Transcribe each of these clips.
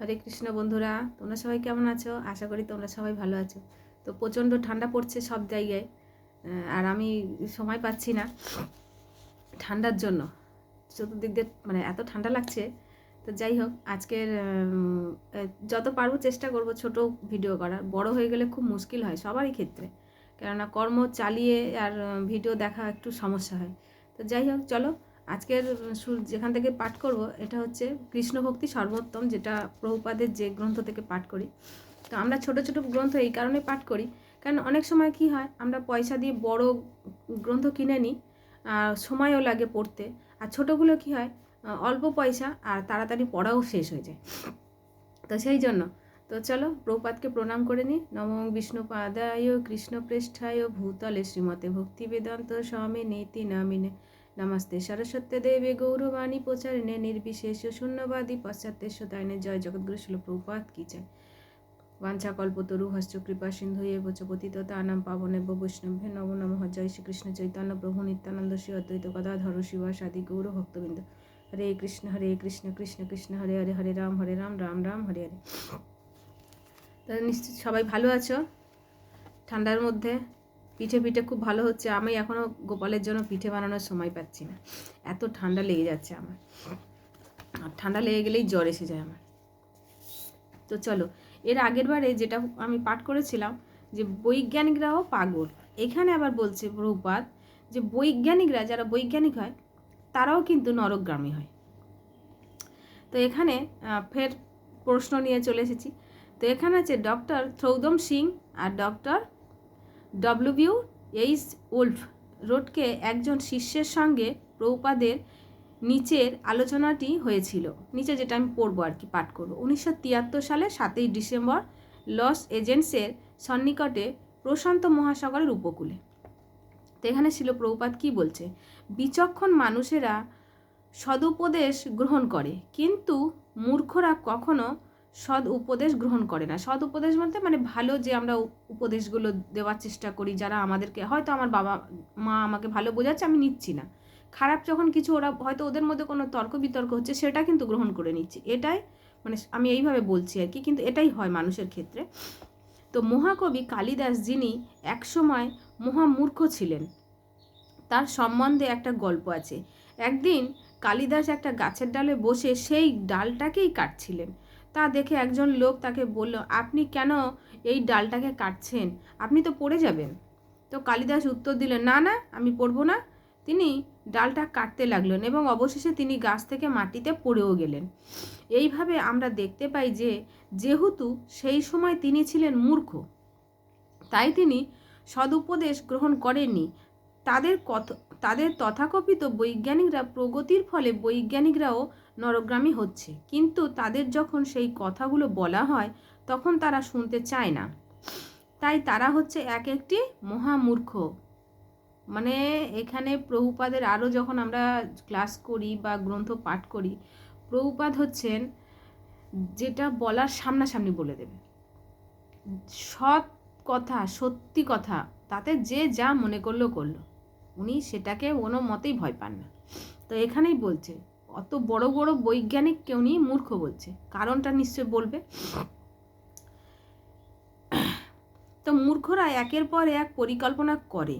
হরে কৃষ্ণ বন্ধুরা, তোমরা সবাই কেমন আছো? আশা করি তোমরা সবাই ভালো আছো। তো প্রচণ্ড ঠান্ডা পড়ছে সব জায়গায় আর আমি সময় পাচ্ছি না ঠান্ডার জন্য। চতুর্দিক দিয়ে মানে এত ঠান্ডা লাগছে। তো যাই হোক, আজকের যত পারব চেষ্টা করব ছোট ভিডিও করার। বড় হয়ে গেলে খুব মুশকিল হয় সবারই ক্ষেত্রে। কেননা কর্ম চালিয়ে আর ভিডিও দেখা একটু সমস্যা হয়। তো যাই হোক, চলো আজকের যেখান থেকে পাঠ করব, এটা হচ্ছে কৃষ্ণভক্তি সর্বোত্তম, যেটা প্রভুপাদের যে গ্রন্থ থেকে পাঠ করি। তো আমরা ছোট ছোট গ্রন্থ এই কারণে পাঠ করি। কারণ অনেক সময় কি হয়, আমরা পয়সা দিয়ে বড় গ্রন্থ কিনে নিই, আর সময়ও লাগে পড়তে। আর ছোটোগুলো কি হয় অল্প পয়সা আর তাড়াতাড়ি পড়াও শেষ হয়ে যায়। তো সেই জন্য, তো চলো প্রভুপাদকে প্রণাম করে নিই। নম বিষ্ণুপাদায় কৃষ্ণপৃষ্ঠায় ভূতলে শ্রীমতে ভক্তি বেদান্ত স্বামী নীতি নামিনে। নমস্তে সরস্বতী দেবে গৌরবাণী প্রচারিণে নির্বিশেষ শূন্যবাদী পাশ্চাত্য তাইনে জয় জগৎগুরু শিল প্রভুপাত কি চায় বাঞ্ছা কল্পতরু হস্ত কৃপা সিন্ধু এ বচ পতিত তানাম পাবনে নব নম নমঃ। জয় শ্রীকৃষ্ণ চৈতন্য প্রভু নিত্যানন্দ শ্রী অদ্বৈত গদাধর শিবাস আদি গৌর ভক্তবৃন্দ। হরে কৃষ্ণ হরে কৃষ্ণ কৃষ্ণ কৃষ্ণ, হরে হরে হরে রাম হরে রাম রাম রাম, হরে হরে। তা নিশ্চিত সবাই ভালো আছো? ঠান্ডার মধ্যে? পিঠে পিঠে খুব ভালো হচ্ছে। আমি এখনও গোপালের জন্য পিঠে বানানোর সময় পাচ্ছি না। এত ঠান্ডা লেগে যাচ্ছে আমার। আর ঠান্ডা লেগে গেলেই জ্বর এসে যায় আমার। তো চলো, এর আগের বারে যেটা আমি পাঠ করেছিলাম যে বৈজ্ঞানিকরাও পাগল। এখানে আবার বলছে প্রভুপাত যে বৈজ্ঞানিকরা, যারা বৈজ্ঞানিক হয়, তারাও কিন্তু নরকগ্রামী হয়। তো এখানে ফের প্রশ্ন নিয়ে চলে এসেছি। তো এখানে আছে ডক্টর থৌদম সিং আর ডক্টর ডব্লিউ এইচ উলফ রোডকে একজন শিষ্যের সঙ্গে প্রৌপাদের নিচের আলোচনাটি হয়েছিল। নিচে যেটা আমি পড়ব আর কি, পাঠ করব। উনিশশো তিয়াত্তর সালে সাতই ডিসেম্বর লস এজেন্সের সন্নিকটে প্রশান্ত মহাসাগরের উপকূলে। তো এখানে ছিল প্রভুপাত কি বলছে? বিচক্ষণ মানুষেরা সদুপদেশ গ্রহণ করে, কিন্তু মূর্খরা কখনো সদ উপদেশ গ্রহণ করে না। সদ উপদেশ বলতে মানে ভালো যে আমরা উপদেশগুলো দেওয়ার চেষ্টা করি, যারা আমাদেরকে, হয়তো আমার বাবা, মা আমাকে ভালো বোঝাচ্ছে, আমি নিচ্ছি না। খারাপ যখন কিছু, ওরা হয়তো ওদের মধ্যে কোনো তর্ক বিতর্ক হচ্ছে, সেটা কিন্তু গ্রহণ করে নিচ্ছি। এটাই মানে আমি এইভাবে বলছি আর কি, কিন্তু এটাই হয় মানুষের ক্ষেত্রে। তো মহাকবি কালিদাস যিনি একসময় মহামূর্খ ছিলেন, তার সম্বন্ধে একটা গল্প আছে। একদিন কালিদাস একটা গাছের ডালে বসে সেই ডালটাকেই কাটছিলেন। তা দেখে একজন লোক তাকে বলল, আপনি কেন এই ডালটাকে কাটছেন? আপনি তো পড়ে যাবেন। তো কালিদাস উত্তর দিলেন না না, আমি পড়ব না। তিনি ডালটা কাটতে লাগলেন এবং অবশেষে তিনি গাছ থেকে মাটিতে পড়েও গেলেন। এইভাবে আমরা দেখতে পাই যে, যেহেতু সেই সময় তিনি ছিলেন মূর্খ, তাই তিনি সদুপদেশ গ্রহণ করেননি। তাদের কত তাদের তথাকথিত বৈজ্ঞানিকরা প্রগতির ফলে বৈজ্ঞানিকরাও নরগ্রামী হচ্ছে। কিন্তু তাদের যখন সেই কথাগুলো বলা হয়, তখন তারা শুনতে চায় না। তাই তারা হচ্ছে এক একটি মহামূর্খ। মানে এখানে প্রভুপাদের আরও যখন আমরা ক্লাস করি বা গ্রন্থ পাঠ করি, প্রভুপাদ হচ্ছেন যেটা বলার সামনাসামনি বলে দেবে। সৎ কথা, সত্যি কথা, তাতে যে যা মনে করল করল। উনি সেটাকে কোনো মতেই ভয় পান না। তো এখানেই বলছে, অত বড় বড় বৈজ্ঞানিক কেউ উনি মূর্খ বলছে। কারণটা নিশ্চয় বলবে। তো মূর্খরা একের পর এক পরিকল্পনা করে,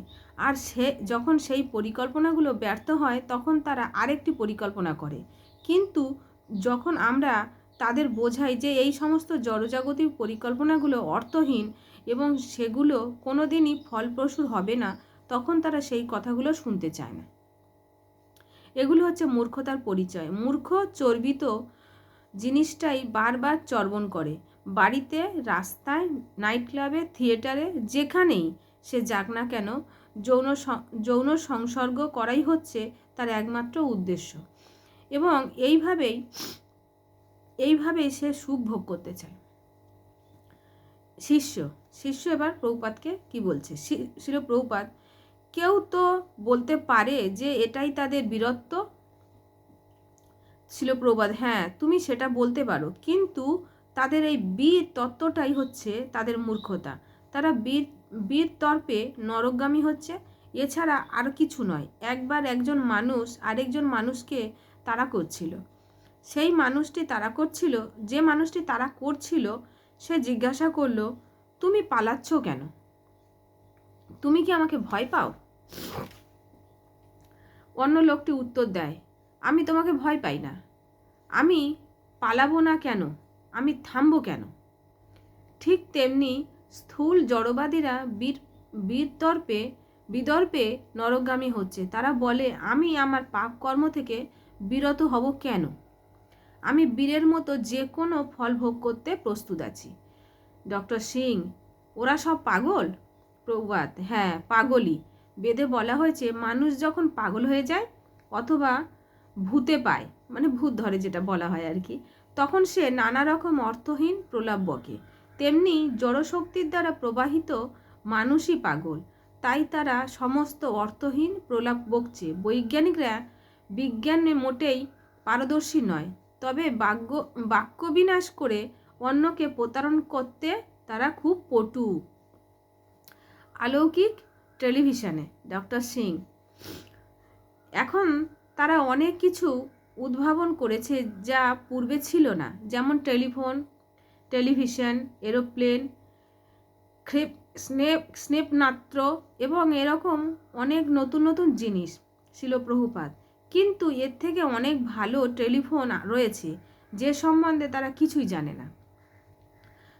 আর সে যখন সেই পরিকল্পনাগুলো ব্যর্থ হয়, তখন তারা আরেকটি পরিকল্পনা করে। কিন্তু যখন আমরা তাদের বোঝাই যে এই সমস্ত জড়জাগতিক পরিকল্পনাগুলো অর্থহীন এবং সেগুলো কোনো দিনই ফলপ্রসূ হবে না তখন তারা সেই কথাগুলো শুনতে চায় না। এগুলো হচ্ছে মূর্খতার পরিচয়। মূর্খ, চর্বিত জিনিসটাই বারবার চর্বণ করে। বাড়িতে, রাস্তায় নাইট ক্লাবে থিয়েটারে, যেখানেই সে যাক না কেন, যৌন যৌন সংসর্গ করাই হচ্ছে তার একমাত্র উদ্দেশ্য। এবং এইভাবেই এইভাবেই সে সুখ ভোগ করতে চায়। শিষ্য শিষ্য এবার প্রভুপাতকে কি বলছে? শিল প্রভুপাত কেউ তো বলতে পারে যে এটাই তাদের বীরত্ব? ছিল প্রবাদ হ্যাঁ তুমি সেটা বলতে পারো। কিন্তু তাদের এই বীর তত্ত্বটাই হচ্ছে তাদের মূর্খতা। তারা বীর বীর তর্পে নরকগামী হচ্ছে। এছাড়া আর কিছু নয়। একবার একজন মানুষ আরেকজন মানুষকে তারা করছিল। সেই মানুষটি তারা করছিল, যে মানুষটি তারা করছিল, সে জিজ্ঞাসা করল, তুমি পালাচ্ছ কেন? তুমি কি আমাকে ভয় পাও? অন্য লোকটি উত্তর দেয়, আমি তোমাকে ভয় পাই না। আমি পালাবো না কেন? আমি থামবো কেন? ঠিক তেমনি স্থূল জড়বাদীরা বীর বীরতর্পে বিদর্পে নরগামী হচ্ছে। তারা বলে, আমি আমার পাপ কর্ম থেকে বিরত হব কেন? আমি বীরের মতো যে কোনো ফল ভোগ করতে প্রস্তুত আছি। ডক্টর সিং, ওরা সব পাগল? প্রবাদ হ্যাঁ পাগলই বেদে বলা হয়েছে, মানুষ যখন পাগল হয়ে যায় অথবা ভূতে পায় মানে ভূত ধরে যেটা বলা হয় আর কি, তখন সে নানা রকম অর্থহীন প্রলাপ বকে। তেমনি জড়শক্তির দ্বারা প্রবাহিত মানুষই পাগল, তাই তারা সমস্ত অর্থহীন প্রলাপ বকছে। বৈজ্ঞানিকরা বিজ্ঞানে মোটেই পারদর্শী নয়, তবে বাক্য বাক্য বিনাশ করে অন্যকে প্রতারণ করতে তারা খুব পটু। অলৌকিক টেলিভিশনে, ডক্টর সিং। এখন তারা অনেক কিছু উদ্ভাবন করেছে যা পূর্বে ছিল না। যেমন টেলিফোন, টেলিভিশন, এরোপ্লেন ক্ষেপ স্নেপ, স্নেপনাত্র এবং এরকম অনেক নতুন নতুন জিনিস ছিল প্রভুপাত। কিন্তু এর থেকে অনেক ভালো টেলিফোন রয়েছে, যে সম্বন্ধে তারা কিছুই জানে না।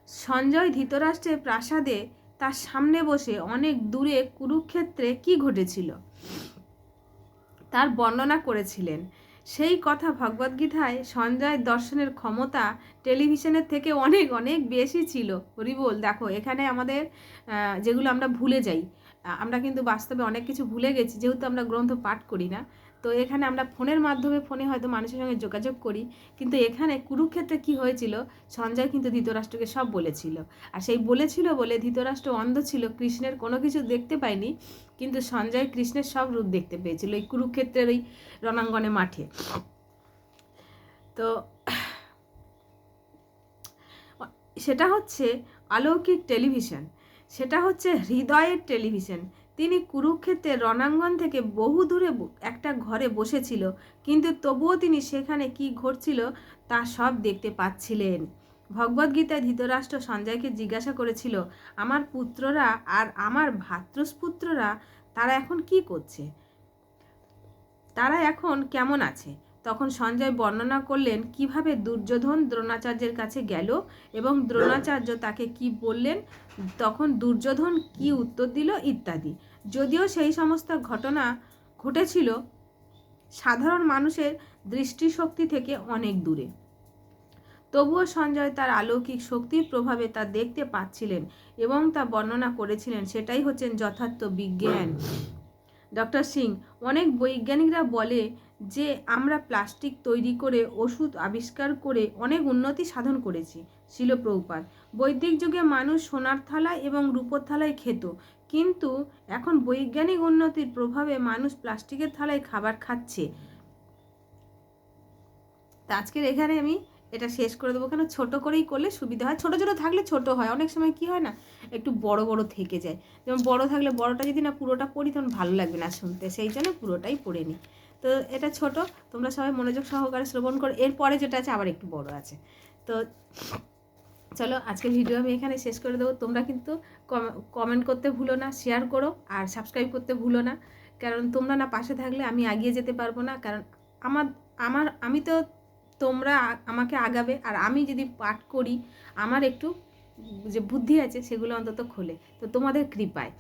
সঞ্জয় ধৃতরাষ্ট্রের প্রাসাদে তার সামনে বসে অনেক দূরে কুরুক্ষেত্রে কি ঘটেছিল? তার বর্ণনা করেছিলেন। সেই কথা ভগবদ্গীতায় সঞ্জয় দর্শনের ক্ষমতা টেলিভিশনের থেকে অনেক অনেক বেশি ছিল। হরিবোল দেখো, এখানে আমাদের যেগুলো আমরা ভুলে যাই। আমরা কিন্তু বাস্তবে অনেক কিছু ভুলে গেছি, যেহেতু আমরা গ্রন্থ পাঠ করি না। তো এখানে আমরা ফোনের মাধ্যমে ফোনে হয়তো মানুষের সঙ্গে যোগাযোগ করি, কিন্তু এখানে কুরুক্ষেত্রে কি হয়েছিল? সঞ্জয় কিন্তু ধৃতরাষ্ট্রকে সব বলেছিল। আর সেই বলেছিল বলে ধৃতরাষ্ট্র অন্ধ ছিল, কৃষ্ণের কোনো কিছু দেখতে পায়নি, কিন্তু সঞ্জয় কৃষ্ণের সব রূপ দেখতে পেয়েছিল এই কুরুক্ষেত্রের ওই রণাঙ্গনে মাঠে। তো সেটা হচ্ছে অলৌকিক টেলিভিশন, সেটা হচ্ছে হৃদয়ের টেলিভিশন। তিনি কুরুক্ষেত্রের রণাঙ্গন থেকে বহু দূরে একটা ঘরে বসেছিল। কিন্তু তবুও তিনি সেখানে কি ঘটছিল তা সব দেখতে পাচ্ছিলেন। ভগবদ্গীতায় ধৃতরাষ্ট্র সঞ্জয়কে জিজ্ঞাসা করেছিল, আমার পুত্ররা আর আমার ভাতৃস্পুত্ররা তারা এখন কি করছে? তারা এখন কেমন আছে? তখন সঞ্জয় বর্ণনা করলেন, কীভাবে দুর্যোধন দ্রোণাচার্যের কাছে গেল এবং দ্রোণাচার্য তাকে কি বললেন? তখন দুর্যোধন কি উত্তর দিল? ইত্যাদি। যদিও সেই সমস্ত ঘটনা ঘটেছিল, সাধারণ মানুষের দৃষ্টিশক্তি থেকে অনেক দূরে। তবুও সঞ্জয় তার অলৌকিক শক্তির প্রভাবে তা দেখতে পাচ্ছিলেন এবং তা বর্ণনা করেছিলেন। সেটাই হচ্ছেন যথার্থ বিজ্ঞান। ডক্টর সিং, অনেক বৈজ্ঞানিকরা বলে যে, আমরা প্লাস্টিক তৈরি করে, ওষুধ আবিষ্কার করে অনেক উন্নতি সাধন করেছি, শিলপ্রভুপাত। বৈদিক যুগে মানুষ সোনার থালায় এবং রূপোর থালায় খেত। কিন্তু এখন বৈজ্ঞানিক উন্নতির প্রভাবে মানুষ প্লাস্টিকের থালায় খাবার খাচ্ছে। তা আজকের এখানে আমি এটা শেষ করে দেবো। কেন? ছোটো করেই করলে সুবিধা হয়। ছোটো ছোটো থাকলে ছোট হয়। অনেক সময় কি হয় না? একটু বড় বড় থেকে যায়। যেমন বড় থাকলে বড়টা যদি না পুরোটা পড়ি, তখন ভালো লাগবে না শুনতে। সেই জন্য পুরোটাই পড়ে নিই। তো এটা ছোট। তোমরা সবাই মনোযোগ সহকারে শ্রবণ করো। এরপরে যেটা আছে আবার একটু বড় আছে। তো চলো আজকের ভিডিও আমি এখানে শেষ করে দেবো। তোমরা কিন্তু কমেন্ট করতে ভুলো না শেয়ার করো আর সাবস্ক্রাইব করতে ভুলো না। কারণ তোমরা না পাশে থাকলে আমি এগিয়ে যেতে পারব না। কারণ আমার আমার, আমি তো তোমরা আমাকে আগাবে। আর আমি যদি পাঠ করি, আমার একটু যে বুদ্ধি আছে সেগুলো অন্তত খোলে। তো তোমাদের কৃপায়।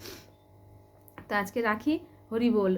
তো আজকে রাখি। হরি বল।